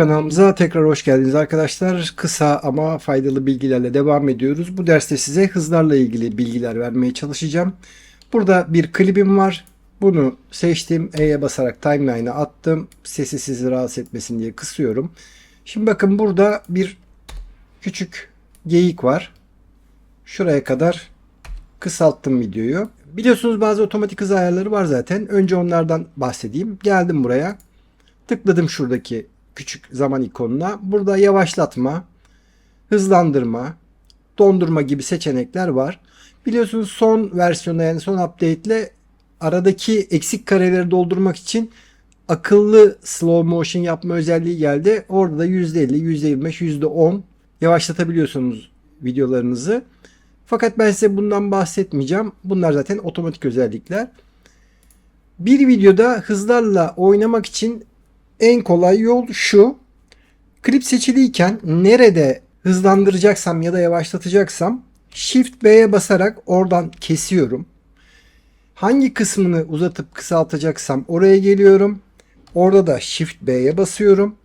Kanalımıza tekrar hoş geldiniz arkadaşlar. Kısa ama faydalı bilgilerle devam ediyoruz. Bu derste size hızlarla ilgili bilgiler vermeye çalışacağım. Burada bir klibim var. Bunu seçtim. E'ye basarak timeline'a attım. Sesi sizi rahatsız etmesin diye kısıyorum. Şimdi bakın burada bir küçük geyik var. Şuraya kadar kısalttım videoyu. Biliyorsunuz bazı otomatik hız ayarları var zaten. Önce onlardan bahsedeyim. Geldim buraya. Tıkladım şuradaki küçük zaman ikonuna. Burada yavaşlatma, hızlandırma, dondurma gibi seçenekler var. Biliyorsunuz son versiyonda yani son update ile aradaki eksik kareleri doldurmak için akıllı slow motion yapma özelliği geldi. Orada da %50, %25, %10 yavaşlatabiliyorsunuz videolarınızı. Fakat ben size bundan bahsetmeyeceğim. Bunlar zaten otomatik özellikler. Bir videoda hızlarla oynamak için en kolay yol şu. Klip seçiliyken nerede hızlandıracaksam ya da yavaşlatacaksam Shift B'ye basarak oradan kesiyorum. Hangi kısmını uzatıp kısaltacaksam oraya geliyorum. Orada da Shift B'ye basıyorum.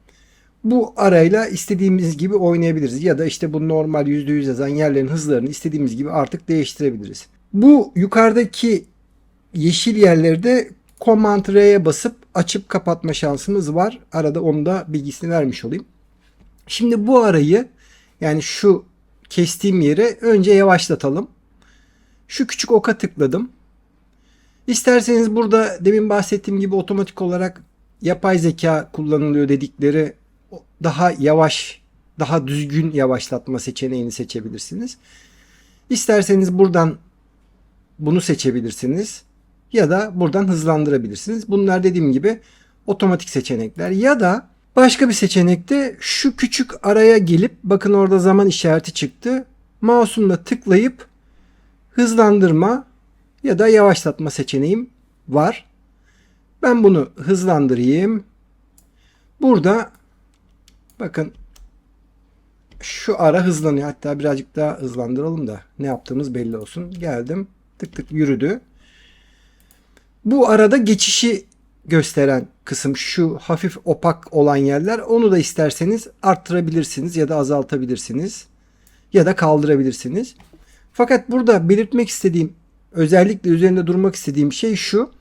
Bu arayla istediğimiz gibi oynayabiliriz. Ya da işte bu normal %100 yazan yerlerin hızlarını istediğimiz gibi artık değiştirebiliriz. Bu yukarıdaki yeşil yerlerde Command R'ye basıp açıp kapatma şansımız var. Arada onu da bilgisini vermiş olayım. Şimdi bu arayı yani şu kestiğim yeri önce yavaşlatalım. Şu küçük oka tıkladım. İsterseniz burada demin bahsettiğim gibi otomatik olarak yapay zeka kullanılıyor dedikleri daha yavaş, daha düzgün yavaşlatma seçeneğini seçebilirsiniz. İsterseniz buradan bunu seçebilirsiniz ya da buradan hızlandırabilirsiniz. Bunlar dediğim gibi otomatik seçenekler ya da başka bir seçenekte şu küçük araya gelip bakın orada zaman işareti çıktı. Mouse'umla tıklayıp hızlandırma ya da yavaşlatma seçeneğim var. Ben bunu hızlandırayım. Burada bakın şu ara hızlanıyor. Hatta birazcık daha hızlandıralım da ne yaptığımız belli olsun. Geldim. Tık tık yürüdü. Bu arada geçişi gösteren kısım şu hafif opak olan yerler. Onu da isterseniz arttırabilirsiniz ya da azaltabilirsiniz ya da kaldırabilirsiniz. Fakat burada belirtmek istediğim özellikle üzerinde durmak istediğim şey şu.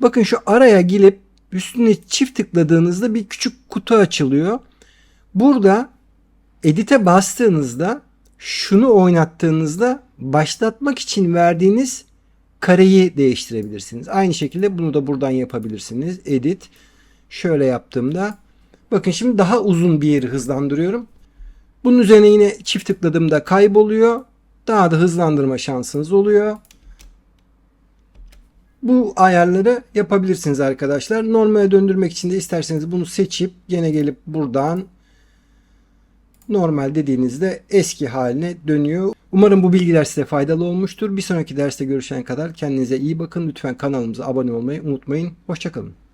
Bakın şu araya gelip üstüne çift tıkladığınızda bir küçük kutu açılıyor. Burada edite bastığınızda şunu oynattığınızda başlatmak için verdiğiniz kareyi değiştirebilirsiniz. Aynı şekilde bunu da buradan yapabilirsiniz. Edit. Şöyle yaptığımda bakın şimdi daha uzun bir yeri hızlandırıyorum. Bunun üzerine yine çift tıkladığımda kayboluyor. Daha da hızlandırma şansınız oluyor. Bu ayarları yapabilirsiniz arkadaşlar. Normale döndürmek için de isterseniz bunu seçip gene gelip buradan normal dediğinizde eski haline dönüyor. Umarım bu bilgiler size faydalı olmuştur. Bir sonraki derste görüşene kadar kendinize iyi bakın. Lütfen kanalımıza abone olmayı unutmayın. Hoşçakalın.